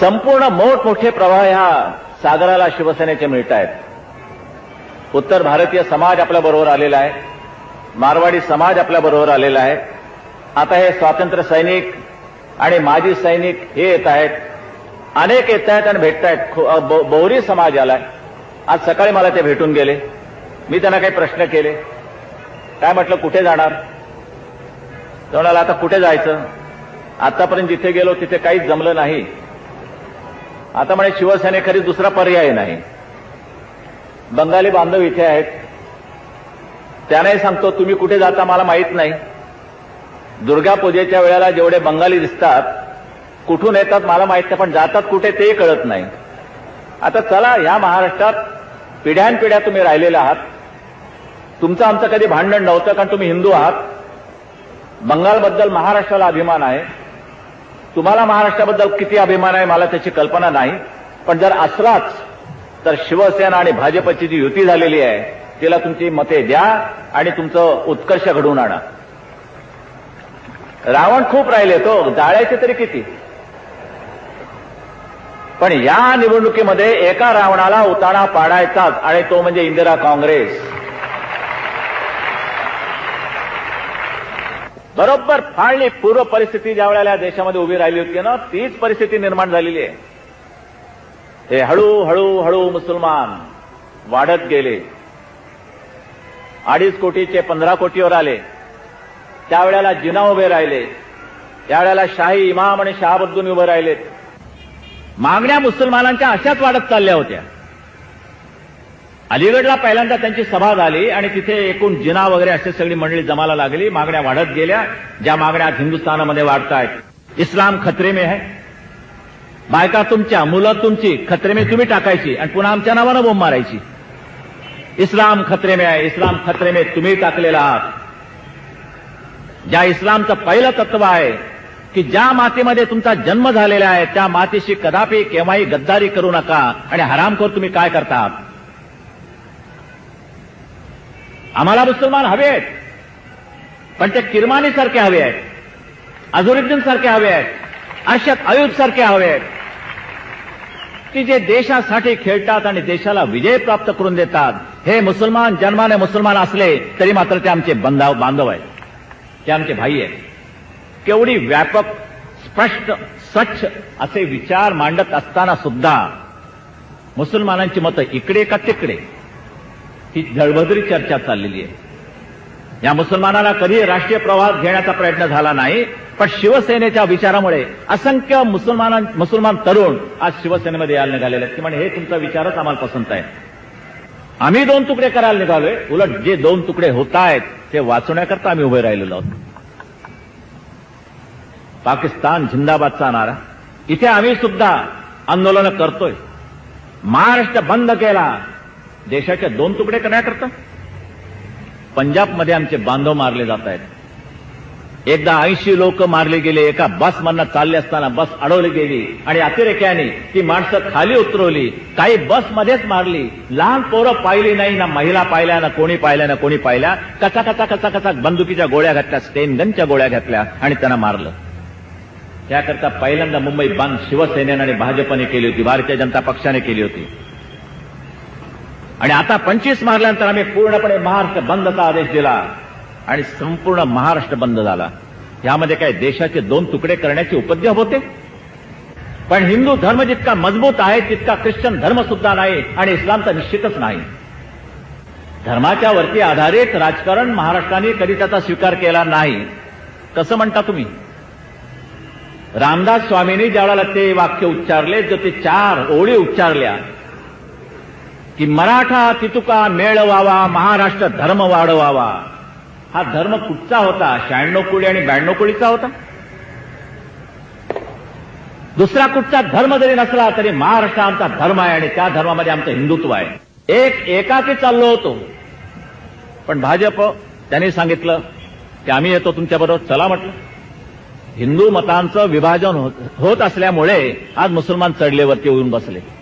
संपूर्ण मोठमोठे प्रवाह ह्या सागराला शिवसेनेचे मिळत आहेत उत्तर भारतीय समाज आपल्या बरोबर आलेला आहे. मारवाडी समाज आपल्या बरोबर आलेला आहे. आता हे स्वातंत्र्य सैनिक आणि माजी सैनिक हे येत आहेत. अनेक येत आहेत आणि भेटत आहेत. बौरी समाज आलाय. आज सकाळी मला ते भेटून गेले. मी त्यांना काही प्रश्न केले. काय म्हटलं कुठे जाणार? तर म्हणाला आता कुठे जायचं? आतापर्यंत जिथे गेलो तिथे काहीच जमलं नाही. आता म्हणे शिवसेनेखरी दुसरा पर्याय नाही. बंगाली बांधव इथे आहेत. त्यांनाही सांगतो तुम्ही कुठे जाता मला माहीत नाही. दुर्गा पूजेच्या वेळेला जेवढे बंगाली दिसतात कुठून येतात मला माहीत नाही पण जातात कुठे तेही कळत नाही. आता चला या महाराष्ट्रात पिढ्यानपिढ्या तुम्ही राहिलेल्या आहात. तुमचं आमचं कधी भांडण नव्हतं कारण तुम्ही हिंदू आहात. बंगालबद्दल महाराष्ट्राला अभिमान आहे. तुम्हाला महाराष्ट्राबद्दल किती अभिमान आहे मला त्याची कल्पना नाही. पण जर असलाच तर शिवसेना आणि भाजपची जी युती झालेली आहे तिला तुमची मते द्या आणि तुमचं उत्कर्ष घडवून आणा. रावण खूप राहिले तो जाळायचे तरी किती? पण या निवडणुकीमध्ये एका रावणाला उताणा पाडायचाच आणि तो म्हणजे इंदिरा काँग्रेस. बरोबर फाळणी पूर्व परिस्थिती ज्या वेळेला देशामध्ये उभी राहिली होती ना तीच परिस्थिती निर्माण झालेली आहे. हे हळूहळू हळू मुसलमान वाढत गेले. अडीच कोटीचे पंधरा कोटीवर आले. त्यावेळेला जिना उभे राहिले. त्यावेळेला शाही इमाम आणि शहाबद्दून उभे राहिलेत. मागण्या मुसलमानांच्या अशाच वाढत चालल्या होत्या. अलीगडला पहिल्यांदा त्यांची सभा झाली आणि तिथे एकूण जिना वगैरे अशी सगळी मंडळी जमाला लागली. मागण्या वाढत गेल्या. ज्या मागण्या आज हिंदुस्थानामध्ये वाढतायत. इस्लाम खत्रेमे में है बायका तुमच्या मुलं तुमची खत्रेमे तुम्ही टाकायची आणि पुन्हा आमच्या नावानं बोंब मारायची. इस्लाम खत्रेमे आहे. इस्लाम खत्रेमे तुम्ही टाकलेला आहात. ज्या इस्लामचं पहिलं तत्व आहे की ज्या मातीमध्ये तुमचा जन्म झालेला आहे त्या मातीशी कदापि केव्हाही गद्दारी करू नका आणि हरामखोर तुम्ही काय करता? आम्हाला मुसलमान हवे आहेत. पण ते किरमानी सारखे हवे आहेत. अझरुद्दीन सारखे हवे आहेत. अर्षद अयुब सारखे हवे आहेत. की जे देशासाठी खेळतात आणि देशाला विजय प्राप्त करून देतात हे मुसलमान जन्माने मुसलमान असले तरी मात्र ते आमचे बंधाव बांधव आहेत. ते आमचे भाई आहेत. केवढी व्यापक स्पष्ट स्वच्छ असे विचार मांडत असताना सुद्धा मुसलमानांची मतं इकडे का तिकडे? ही झळबदरी चर्चा चाललेली आहे. या मुसलमानाला कधी राष्ट्रीय प्रवास घेण्याचा प्रयत्न झाला नाही पण शिवसेनेच्या विचारामुळे असंख्य मुसलमान मुसलमान तरुण आज शिवसेनेमध्ये यायला निघालेले आहेत. की म्हणजे हे तुमचा विचारच आम्हाला पसंत आहे. आम्ही दोन तुकडे करायला निघालोय. उलट जे दोन तुकडे होत आहेत ते वाचवण्याकरता आम्ही उभे राहिलेलो आहोत. पाकिस्तान झिंदाबादचा नारा. इथे आम्ही सुद्धा आंदोलन करतोय. महाराष्ट्र बंद केला. देशाचे दोन तुकडे करण्याकरता? पंजाबमध्ये आमचे बांधव मारले जात आहेत. एकदा ऐंशी लोक मारले गेले एका बस मधनं चालले असताना बस अडवली गेली आणि अतिरेक्याने ती माणसं खाली उतरवली. काही बस मध्येच मारली. लहान पोरं पाहिली नाही ना महिला पाहिल्या ना कोणी पाहिल्या ना कोणी पाहिल्या. कचा कचा कचा कचा बंदुकीच्या गोळ्या घातल्या स्टेनगनच्या गोळ्या घातल्या आणि त्यांना मारलं. त्याकरता पहिल्यांदा मुंबई बंद शिवसेनेनं आणि भाजपने केली होती. भारतीय जनता पक्षाने केली होती. आणि आता पंचवीस मारल्यानंतर आम्ही पूर्णपणे महाराष्ट्र बंदचा आदेश दिला. आणि संपूर्ण महाराष्ट्र बंद झाला. यामध्ये काय देशाचे दोन तुकडे करण्याचे उपद्रव होते? पण हिंदू धर्म जितका मजबूत आहे तितका ख्रिश्चन धर्म सुद्धा नाही आणि इस्लाम तर निश्चितच नाही. धर्माच्या वरती आधारित राजकारण महाराष्ट्राने कधी त्याचा स्वीकार केला नाही. कसं म्हणता तुम्ही? रामदास स्वामींनी ज्यावेळेला ते वाक्य उच्चारले जो ते चार ओळी उच्चारल्या की मराठा तितुका मेळवावा महाराष्ट्र धर्म वाढवावा. हा धर्म कुठचा होता? शहाण्णव कोळी आणि ब्याण्णव कोळीचा होता? दुसरा कुठचा धर्म जरी नसला तरी महाराष्ट्र आमचा धर्म आहे आणि त्या धर्मामध्ये आमचं हिंदुत्व आहे. एक एकाकी चाललो होतो. पण भाजप त्यांनी सांगितलं की आम्ही येतो तुमच्याबरोबर चला म्हटलं. हिंदू मतांचं विभाजन होत- होत असल्यामुळे आज मुसलमान चढलेवरती येऊन बसले.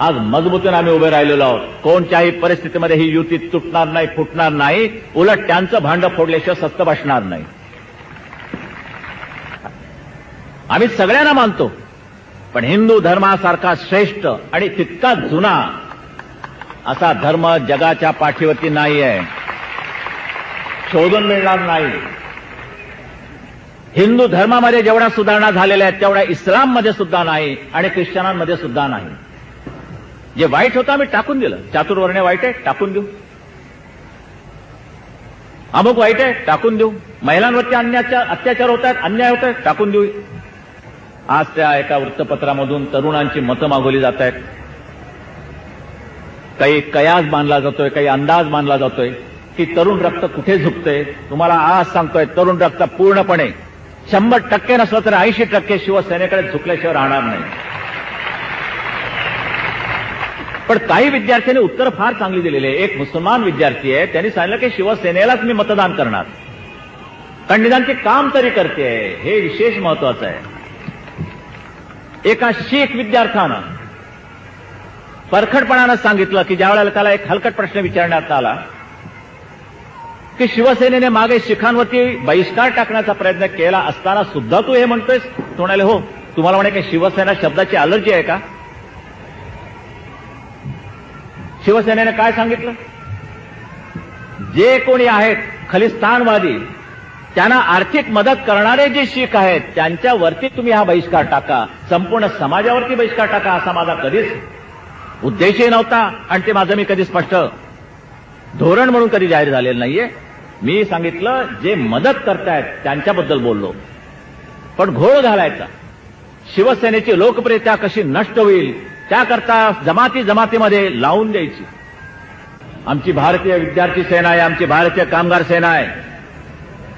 आज मजबूतीनं आम्ही उभे राहिलेलो आहोत. कोणत्याही परिस्थितीमध्ये ही युती तुटणार नाही फुटणार नाही. उलट त्यांचं भांड फोडल्याशिवाय सत्य बसणार नाही. आम्ही सगळ्यांना मानतो पण हिंदू धर्मासारखा श्रेष्ठ आणि तितका जुना असा धर्म जगाच्या पाठीवरती नाही आहे शोधून मिळणार नाही. हिंदू धर्मामध्ये जेवढ्या सुधारणा झालेल्या आहेत तेवढ्या इस्लाममध्ये सुद्धा नाही आणि ख्रिश्चनांमध्ये सुद्धा नाही. जे वाईट होतं आम्ही टाकून दिलं. चातुर्वर्ण्य वाईट आहे टाकून देऊ. अमुक वाईट आहे टाकून देऊ. महिलांवरती अन्याचार अत्याचार होत आहेत अन्याय होत आहेत टाकून देऊ. आज त्या एका वृत्तपत्रामधून तरुणांची मतं मागवली जात आहेत. काही कयास मानला जातोय काही अंदाज मानला जातोय. की तरुण रक्त कुठे झुकतंय? तुम्हाला आज सांगतोय तरुण रक्त पूर्णपणे शंभर टक्के नसलं तर ऐंशी टक्के शिवसेनेकडे झुकल्याशिवाय राहणार नाही. पण काही विद्यार्थ्यांनी उत्तर फार चांगली दिलेली आहे. एक मुसलमान विद्यार्थी आहे. त्यांनी सांगितलं की शिवसेनेलाच मी मतदान करणार. कारण निदान ते काम तरी करते. हे विशेष महत्वाचं आहे. एका शीख विद्यार्थ्यानं परखडपणानं सांगितलं की ज्या वेळेला त्याला एक हलकट प्रश्न विचारण्यात आला की शिवसेनेने मागे शिखांवरती बहिष्कार टाकण्याचा प्रयत्न केला असताना सुद्धा तू हे म्हणतोयस? तो म्हणाले हो तुम्हाला म्हणे की शिवसेना शब्दाची अलर्जी आहे का? शिवसेनेने काय सांगितलं? जे कोणी आहेत खलिस्तानवादी त्यांना आर्थिक मदत करणारे जे शीख आहेत त्यांच्यावरती तुम्ही हा बहिष्कार टाका. संपूर्ण समाजावरती बहिष्कार टाका असा माझा कधीच उद्देशही नव्हता आणि ते माझं मी कधी स्पष्ट धोरण म्हणून कधी जाहीर झालेलं नाहीये. मी सांगितलं जे मदत करतायत त्यांच्याबद्दल बोललो. पण घोळ घालायचा. शिवसेनेची लोकप्रियता कशी नष्ट होईल त्याकरता जमाती जमातीमध्ये लावून द्यायची. आमची भारतीय विद्यार्थी सेना आहे आमची भारतीय कामगार सेना आहे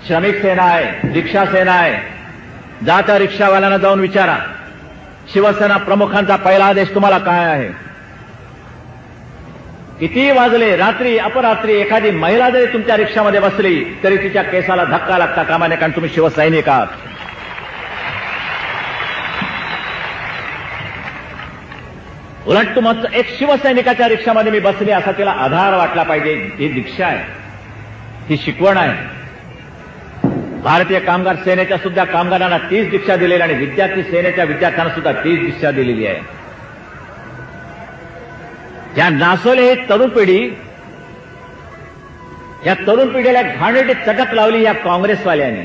श्रमिक सेना आहे रिक्षा सेना आहे. जाता रिक्षावाल्यांना जाऊन विचारा शिवसेना प्रमुखांचा पहिला आदेश तुम्हाला काय आहे? किती वाजले रात्री अपरात्री एखादी महिला जरी तुमच्या रिक्षामध्ये बसली तरी तिच्या केसाला धक्का लागता कामाने कारण तुम्ही शिवसैनिक आहात. उलट तुमचं एक शिवसैनिकाच्या रिक्षामध्ये मी बसली असा तिला आधार वाटला पाहिजे. ही दीक्षा आहे. ही शिकवण आहे. भारतीय कामगार सेनेच्या सुद्धा कामगारांना तीच दीक्षा दिलेली आणि विद्यार्थी सेनेच्या विद्यार्थ्यांना सुद्धा तीच दीक्षा दिलेली आहे. ज्या नासवले ही तरुण पिढी या तरुण पिढीला घाणेटी चटक लावली या काँग्रेसवाल्यांनी.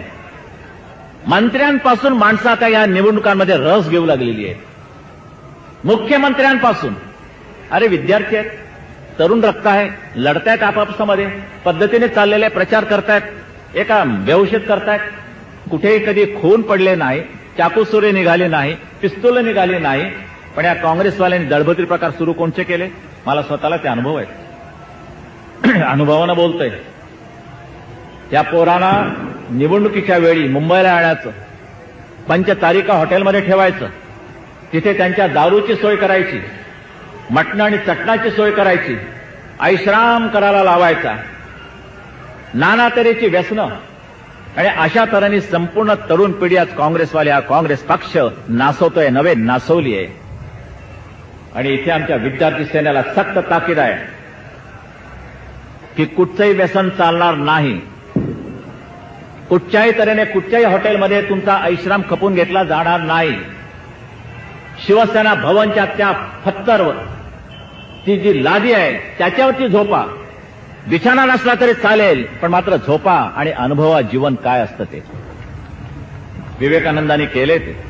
मंत्र्यांपासून माणसं आता या निवडणुकांमध्ये रस घेऊ लागलेली आहे मुख्यमंत्र्यांपासून. अरे विद्यार्थी आहेत तरुण रक्त आहे लढतायत आपापसामध्ये पद्धतीने चाललेले प्रचार करतायत एका व्यवषित करतायत. कुठेही कधी खून पडले नाही चाकूसुरे निघाले नाही पिस्तूल निघाली नाही पण या काँग्रेसवाल्यांनी दळभद्री प्रकार सुरू कोणचे केले? मला स्वतःला ते अनुभव आहेत. अनुभवानं बोलतोय. त्या पोरांना निवडणुकीच्या वेळी मुंबईला आणायचं पंचतारिका हॉटेलमध्ये ठेवायचं तिथे त्यांच्या दारूची सोय करायची मटणं आणि चटणाची सोय करायची ऐश्राम करायला लावायचा. नाना तऱ्हेची व्यसनं. आणि अशा तऱ्हेने संपूर्ण तरुण पिढी आज काँग्रेसवाले हा काँग्रेस पक्ष नासवतोय नवे नासवली आहे आणि इथे आमच्या विद्यार्थी सेनेला सक्त ताकीद आहे की कुठचंही व्यसन चालणार नाही. कुठच्याही तऱ्हेने कुठच्याही हॉटेलमध्ये तुमचा ऐश्राम खपून घेतला जाणार नाही. शिवसेना भवनच्या त्या फत्तरवर ती जी लादी आहे त्याच्यावरती झोपा. बिछाना नसला तरी चालेल पण मात्र झोपा आणि अनुभवा जीवन काय असतं ते. विवेकानंदांनी केले ते.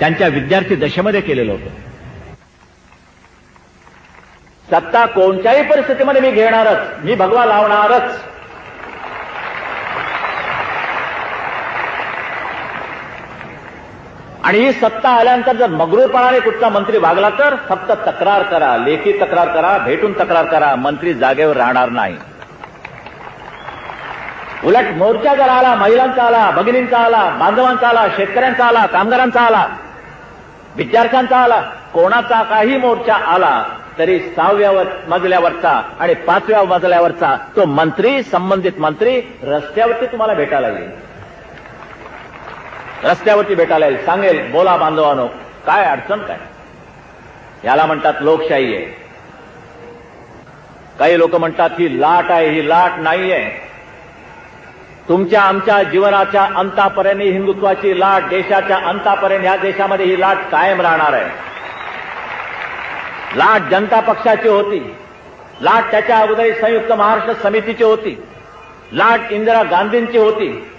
त्यांच्या विद्यार्थी दशेमध्ये केलेलं होतं. सत्ता कोणत्याही परिस्थितीमध्ये मी घेणारच मी भगवा लावणारच. आणि ही सत्ता आल्यानंतर जर मगरूरपणाने कुठचा मंत्री वागला तर फक्त तक्रार करा लेखी तक्रार करा भेटून तक्रार करा मंत्री जागेवर राहणार नाही. उलट मोर्चा जर आला महिलांचा आला भगिनींचा आला बांधवांचा आला शेतकऱ्यांचा आला कामगारांचा आला विद्यार्थ्यांचा आला कोणाचा काही मोर्चा आला तरी सहाव्या मजल्यावरचा आणि पाचव्या मजल्यावरचा तो मंत्री संबंधित मंत्री रस्त्यावरती तुम्हाला भेटायला येईल. रस्त्यावरती भेटायला येईल. सांगेल बोला बांधवानो काय अडचण काय? याला म्हणतात लोकशाही आहे. काही लोक म्हणतात ही लाट आहे ही लाट नाहीये. तुमच्या आमच्या जीवनाच्या अंतापर्यंत हिंदुत्वाची लाट देशाच्या अंतापर्यंत ह्या देशामध्ये ही लाट कायम राहणार आहे. लाट जनता पक्षाची होती. लाट त्याच्या अगोदर संयुक्त महाराष्ट्र समितीची होती. लाट इंदिरा गांधींची होती.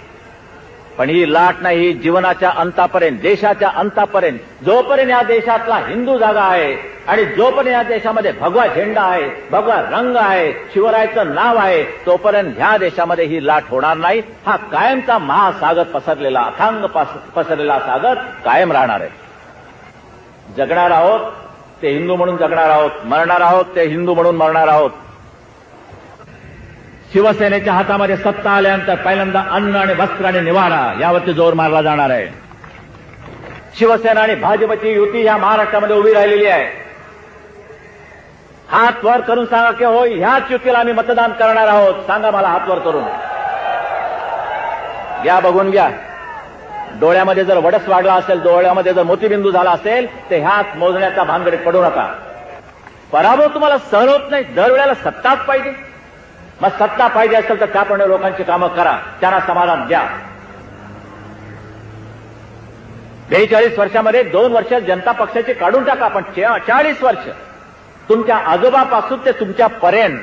पण ही लाट नाही ही जीवनाच्या अंतापर्यंत देशाच्या अंतापर्यंत. जोपर्यंत या देशातला हिंदू जागा आहे आणि जोपर्यंत या देशामध्ये भगवा झेंडा आहे भगवा रंग आहे शिवरायाचं नाव आहे तोपर्यंत ह्या देशामध्ये ही लाट होणार नाही. हा कायमचा महासागर पसरलेला अथांग पस- पसरलेला सागर कायम राहणार आहे. जगणार आहोत ते हिंदू म्हणून जगणार आहोत मरणार आहोत ते हिंदू म्हणून मरणार आहोत. शिवसेनेच्या हातामध्ये सत्ता आल्यानंतर पहिल्यांदा अन्न आणि वस्त्र आणि निवारा यावरती जोर मारला जाणार आहे. शिवसेना आणि भाजपची युती या महाराष्ट्रामध्ये उभी राहिलेली आहे. हात वर करून सांगा की होय ह्याच युतीला आम्ही मतदान करणार आहोत. सांगा मला हात वर करून. घ्या बघून घ्या. डोळ्यामध्ये जर वडस वाढला असेल डोळ्यामध्ये जर मोतीबिंदू झाला असेल तर ह्यात मोजण्याचा भानगडीत पडू नका. पराभव तुम्हाला सहन होत नाही. दरवेळेला सत्ताच पाहिजे. मग सत्ता पाहिजे असेल तर त्याप्रमाणे लोकांची कामं करा. त्यांना समाधान द्या. बेचाळीस वर्षामध्ये दोन वर्ष जनता पक्षाची काढून टाका पण चाळीस वर्ष. तुमच्या आजोबापासून ते तुमच्यापर्यंत.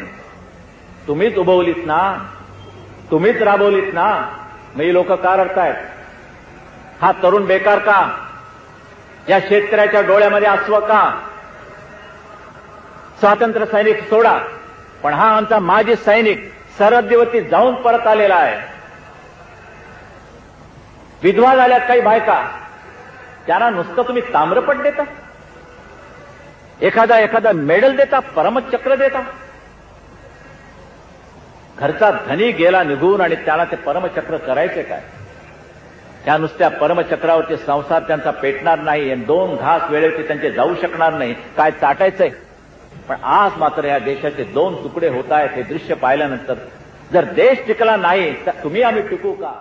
तुम्हीच उभवलीत ना? तुम्हीच राबवलीत ना? मी लोक का रडतायत? हा तरुण बेकार का? या शेतकऱ्याच्या डोळ्यामध्ये अस्व का? स्वातंत्र्य सैनिक सोडा. पण हा आमचा माजी सैनिक सरहद्दीवरती जाऊन परत आलेला आहे. विधवा झाल्यात काही बायका. त्यांना नुसतं तुम्ही ताम्रपट देता? एखादा एखादा मेडल देता परमचक्र देता? घरचा धनी गेला निघून आणि त्याला ते परमचक्र करायचे काय? त्या नुसत्या परमचक्रावरती संसार त्यांचा पेटणार नाही दोन घास वेळेवरती त्यांचे जाऊ शकणार नाही. काय चाटायचंय? पण आज मात्र या देशाचे दोन तुकडे होत आहेत हे दृश्य पाहिल्यानंतर जर देश टिकला नाही तर तुम्ही आम्ही टिकू का?